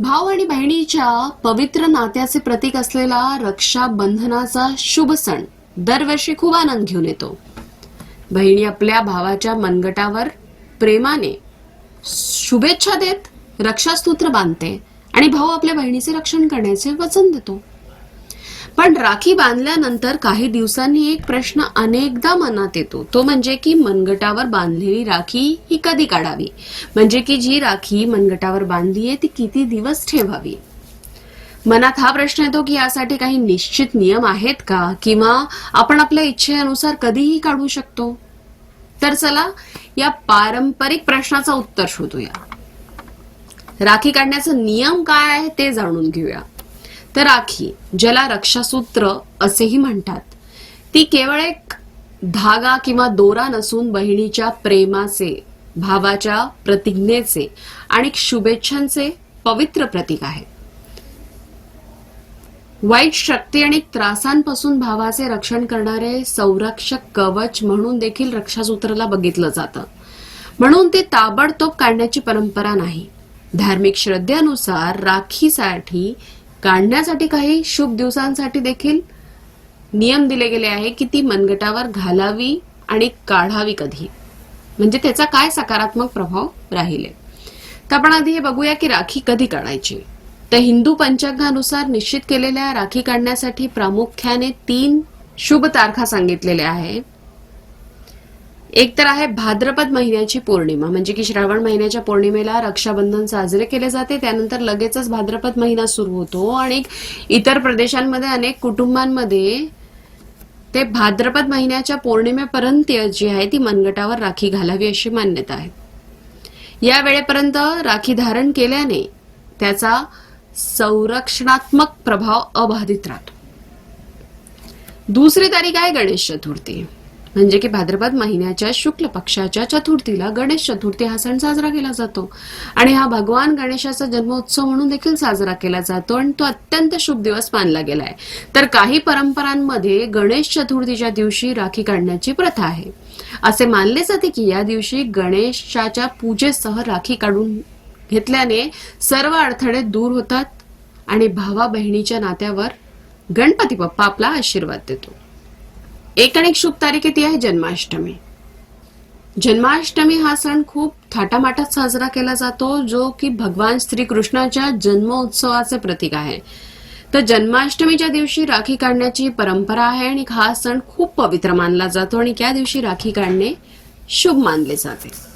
भाऊ आणि बहिणीच्या पवित्र नात्याचे प्रतीक असलेला रक्षाबंधनाचा शुभ सण दरवर्षी खूप आनंद घेऊन येतो. बहिणी आपल्या भावाच्या मनगटावर प्रेमाने शुभेच्छा देत रक्षासूत्र बांधते आणि भाऊ आपल्या बहिणीचे रक्षण करण्याचे वचन देतो. पण राखी बांधल्यानंतर काही दिवसांनी एक प्रश्न अनेकदा मनात येतो. तो म्हणजे की मनगटावर बांधलेली राखी ही कधी काढावी? म्हणजे की जी राखी मनगटावर बांधली आहे ती किती दिवस ठेवावी? मनात हा प्रश्न येतो की यासाठी काही निश्चित नियम आहेत का? किंवा आपण आपल्या इच्छेनुसार कधीही काढू शकतो? तर चला या पारंपरिक प्रश्नाचं उत्तर शोधूया. राखी काढण्याचा नियम काय आहे ते जाणून घेऊया. तर राखी ज्याला रक्षासूत्र असेही म्हणतात ती केवळ एक धागा किंवा दोरा नसून बहिणीच्या प्रेमाचे भावाच्या प्रतिज्ञेचे आणि शुभेच्छांचे पवित्र प्रतीक आहे. वाईट शक्ती आणि त्रासांपासून भावाचे रक्षण करणारे संरक्षक कवच म्हणून देखील रक्षासूत्राला बघितलं जातं. म्हणून ते ताबडतोब काढण्याची परंपरा नाही. धार्मिक श्रद्धेनुसार राखीसाठी काढण्यासाठी काही शुभ दिवसांसाठी देखील नियम दिले गेले आहे की ती मनगटावर घालावी आणि काढावी कधी. म्हणजे त्याचा काय सकारात्मक प्रभाव राहिले? तर आपण आधी हे बघूया की राखी कधी काढायची. तर हिंदू पंचांगानुसार निश्चित केलेल्या राखी काढण्यासाठी प्रामुख्याने तीन शुभ तारखा सांगितलेल्या आहे एक तर आहे भाद्रपद महिन्याची पौर्णिमा म्हणजे की श्रावण महिन्याच्या पौर्णिमेला रक्षाबंधन साजरे केले जाते. त्यानंतर लगेचच भाद्रपद महिना सुरू होतो आणि इतर प्रदेशांमध्ये अनेक कुटुंबांमध्ये ते भाद्रपद महिन्याच्या पौर्णिमेपर्यंत जी आहे ती मनगटावर राखी घालावी अशी मान्यता आहे. या वेळेपर्यंत राखी धारण केल्याने त्याचा संरक्षणात्मक प्रभाव अबाधित राहतो. दुसरी तारीख आहे गणेश चतुर्थी. म्हणजे की भाद्रपद महिन्याच्या शुक्ल पक्षाच्या चतुर्थीला गणेश चतुर्थी हा सण साजरा केला जातो. आणि हा भगवान गणेशाचा जन्मोत्सव म्हणून देखील साजरा केला जातो आणि तो अत्यंत शुभ दिवस मानला गेलाय. तर काही परंपरांमध्ये गणेश चतुर्थीच्या दिवशी राखी काढण्याची प्रथा आहे. असे मानले जाते की या दिवशी गणेशाच्या पूजेसह राखी काढून घेतल्याने सर्व अडथळे दूर होतात आणि भावा बहिणीच्या नात्यावर गणपती बाप्पा आपला आशीर्वाद देतो. एक आणि एक शुभ तारीख ती आहे जन्माष्टमी. जन्माष्टमी हा सण खूप थाटामाटात साजरा केला जातो जो की भगवान श्रीकृष्णाच्या जन्मोत्सवाचे प्रतीक आहे. तर जन्माष्टमीच्या दिवशी राखी काढण्याची परंपरा आहे आणि हा सण खूप पवित्र मानला जातो आणि त्या दिवशी राखी काढणे शुभ मानले जाते.